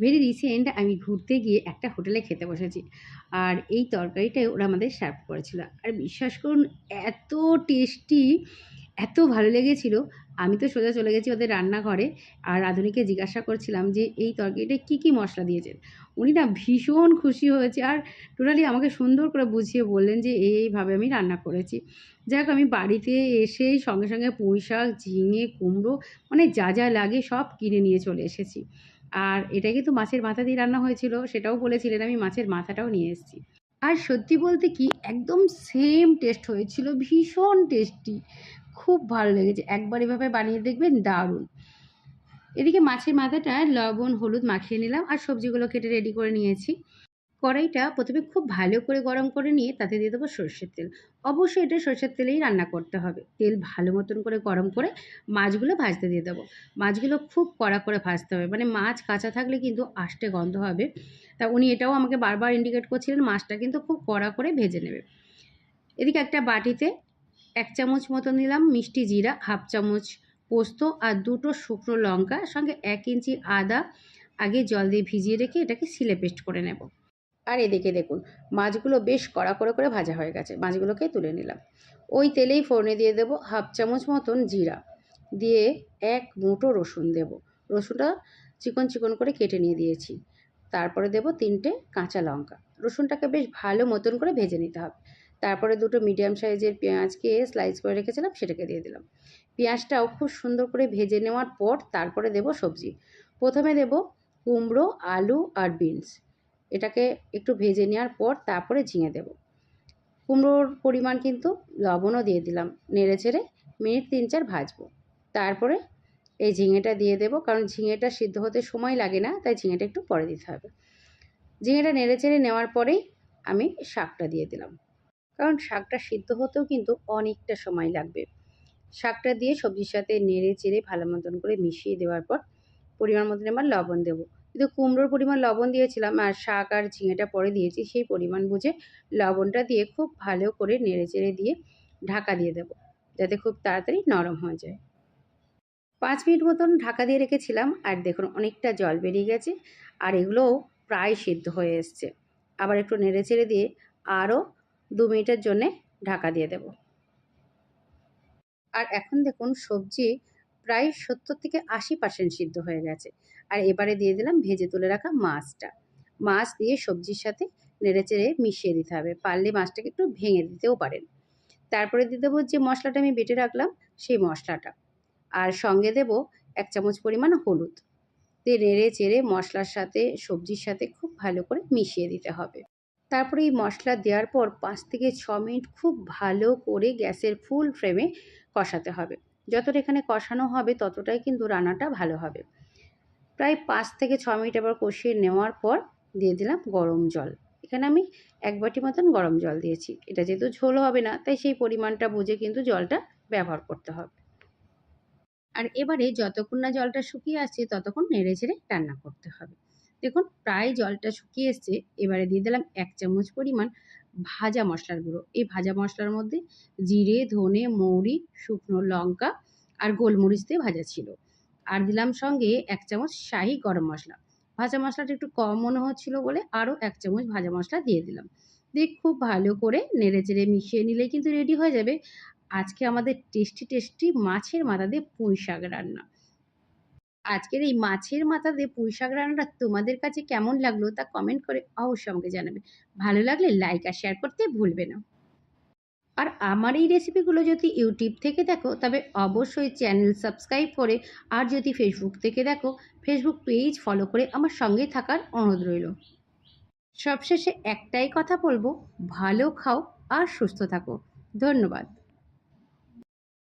Very recent আমি ঘুরতে গিয়ে একটা হোটেলে খেতে বসেছি। আর এই তরকারিটাই ওরা আমাদের সার্ভ করেছিল। আর বিশ্বাস করুন, এত টেস্টি এত ভালো লেগেছিল। আমি তো সোজা চলে গেছি ওদের রান্নাঘরে। আর রাঁধুনিকে জিজ্ঞাসা করছিলাম যে, এই তরকারিটায় কী কী মশলা দিয়েছেন? উনি না ভীষণ খুশি হয়েছে। আর টোটালি আমাকে সুন্দর করে বুঝিয়ে বললেন যে, এইভাবে আমি রান্না করেছি। যাক, আমি বাড়িতে এসেই সঙ্গে সঙ্গে পুঁই শাক ঝিঙে, কুমড়ো মানে যা যা লাগে সব কিনে নিয়ে চলে এসেছি। আর এটা কিন্তু মাছের মাথা দিয়ে রান্না হয়েছিল, সেটাও বলেছিলেন আমি, মাছের মাথাটাও নিয়ে এসেছি। আর সত্যি বলতে কি, একদম সেম টেস্ট হয়েছিল, ভীষণ টেস্টি খুব ভালো লেগেছে। একবার এভাবে বানিয়ে দেখবেন, দারুণ। এদিকে মাছের মাথাটা লবণ, হলুদ মাখিয়ে নিলাম, আর সবজিগুলো কেটে রেডি করে নিয়েছি। কড়াইটা প্রথমে খুব ভালো করে গরম করে নিয়ে তাতে দিয়ে দেবো সর্ষের তেল। অবশ্যই এটা সর্ষের তেলেই রান্না করতে হবে। তেল ভালো মতন করে গরম করে মাছগুলো ভাজতে দিয়ে দেবো। মাছগুলো খুব কড়া করে ভাজতে হবে। মানে মাছ কাঁচা থাকলে কিন্তু আষ্টে গন্ধ হবে। তা উনি এটাও আমাকে বারবার ইন্ডিকেট করছিলেন, মাছটা কিন্তু খুব কড়া করে ভেজে নেবে। এদিকে একটা বাটিতে এক চামচ মতো নিলাম মিষ্টি জিরা, হাফ চামচ পোস্ত আর দুটো শুকনো লঙ্কা, সঙ্গে এক ইঞ্চি আদা আগে জল দিয়ে ভিজিয়ে রেখে এটাকে সিলে পেস্ট করে নেব। আর এদিকে দেখুন, মাছগুলো বেশ কড়া করে করে ভাজা হয়ে গেছে। মাছগুলোকে তুলে নিলাম। ওই তেলেই ফোড়নে দিয়ে দেবো হাফ চামচ মতন জিরা। দিয়ে এক মুঠো রসুন দেব। রসুনটা চিকন চিকন করে কেটে নিয়ে দিয়েছি। তারপরে দেব তিনটে কাঁচা লঙ্কা। রসুনটাকে বেশ ভালো মতন করে ভেজে নিতে হবে। তারপরে দুটো মিডিয়াম সাইজের পেঁয়াজকে স্লাইস করে রেখেছিলাম, সেটাকে দিয়ে দিলাম। পেঁয়াজটাও খুব সুন্দর করে ভেজে নেওয়ার পর তারপরে দেব সবজি। প্রথমে দেব কুমড়ো, আলু আর বিনস। এটাকে একটু ভেজে নেওয়ার পর তারপরে ঝিঙে দেব। কুমড়োর পরিমাণ কিন্তু লবণও দিয়ে দিলাম, নেড়ে চেড়ে মিনিট তিন চার ভাজবো। তারপরে এই ঝিঙেটা দিয়ে দেবো, কারণ ঝিঙেটা সিদ্ধ হতে সময় লাগে না, তাই ঝিঙেটা একটু পরে দিতে হবে। ঝিঙেটা নেড়ে চেড়ে নেওয়ার পরেই আমি শাকটা দিয়ে দিলাম। কারণ শাকটা সিদ্ধ হতেও কিন্তু অনেকটা সময় লাগবে। শাকটা দিয়ে সবজির সাথে নেড়ে চেড়ে ভালো মতন করে মিশিয়ে দেওয়ার পর পরিমাণ মতন আমার লবণ দেবো। কিন্তু কুমড়োর পরিমাণ লবণ দিয়েছিলাম আর শাক আর ঝিঙেটা পরে দিয়েছি, সেই পরিমাণ বুঝে লবণটা দিয়ে খুব ভালো করে নেড়ে চেড়ে দিয়ে ঢাকা দিয়ে দেবো, যাতে খুব তাড়াতাড়ি নরম হয়ে যায়। পাঁচ মিনিট মতন ঢাকা দিয়ে রেখেছিলাম আর দেখুন অনেকটা জল বেরিয়ে গেছে আর এগুলোও প্রায় সিদ্ধ হয়ে এসছে। আবার একটু নেড়ে চেড়ে দিয়ে আরও দু মিনিটের জন্যে ঢাকা দিয়ে দেব। আর এখন দেখুন সবজি প্রায় সত্তর থেকে আশি পার্সেন্ট সিদ্ধ হয়ে গেছে। আর এবারে দিয়ে দিলাম ভেজে তুলে রাখা মাছটা। মাছ দিয়ে সবজির সাথে নেড়ে চেড়ে মিশিয়ে দিতে হবে। পারলে মাছটাকে একটু ভেঙে দিতেও পারেন। তারপরে দিয়ে দেবো যে মশলাটা আমি বেটে রাখলাম, সেই মশলাটা। আর সঙ্গে দেব এক চামচ পরিমাণ হলুদ। দিয়ে নেড়ে চেড়ে মশলার সাথে, সবজির সাথে খুব ভালো করে মিশিয়ে দিতে হবে। তারপরে এই মশলা দেওয়ার পর পাঁচ থেকে ছ মিনিট খুব ভালো করে গ্যাসের ফুল ফ্লেমে কষাতে হবে। যতটা এখানে কষানো হবে, ততটাই কিন্তু রান্নাটা ভালো হবে। প্রায় পাঁচ থেকে ছ মিনিট আবার কষিয়ে নেওয়ার পর দিয়ে দিলাম গরম জল। এখানে আমি এক বাটি মতন গরম জল দিয়েছি। এটা যেহেতু ঝোল হবে না, তাই সেই পরিমাণটা বুঝে কিন্তু জলটা ব্যবহার করতে হবে। আর এবারে যতক্ষণ না জলটা শুকিয়ে আসছে, ততক্ষণ নেড়ে ছেড়ে রান্না করতে হবে। দেখুন, প্রায় জলটা শুকিয়ে এসছে। এবারে দিয়ে দিলাম এক চামচ পরিমাণ ভাজা মশলার গুঁড়ো। এই ভাজা মশলার মধ্যে জিরে, ধনে, মৌরি, শুকনো লঙ্কা আর গোলমরিচ দিয়ে ভাজা ছিল। আর দিলাম সঙ্গে এক চামচ শাহি গরম মশলা। ভাজা মশলাটা একটু কম মনে হচ্ছিল বলে আরও এক চামচ ভাজা মশলা দিয়ে দিলাম। দিয়ে খুব ভালো করে নেড়ে চেড়ে মিশিয়ে নিলেই কিন্তু রেডি হয়ে যাবে আজকে আমাদের টেস্টি টেস্টি মাছের মাথা দিয়ে পুঁই শাক রান্না। আজকের এই মাছের মাথা দিয়ে পুঁই শাক রান্নাটা তোমাদের কাছে কেমন লাগল তা কমেন্ট করে অবশ্যই আমাকে জানাবে। ভালো লাগলে লাইক আর শেয়ার করতে ভুলবে না। আর আমার এই রেসিপিগুলো যদি ইউটিউব থেকে দেখো, তবে অবশ্যই চ্যানেল সাবস্ক্রাইব করে আর যদি ফেসবুক থেকে দেখো ফেসবুক পেজ ফলো করে আমার সঙ্গে থাকার অনুরোধ রইল। সবশেষে একটাই কথা বলব, ভালো খাও আর সুস্থ থাকো। ধন্যবাদ।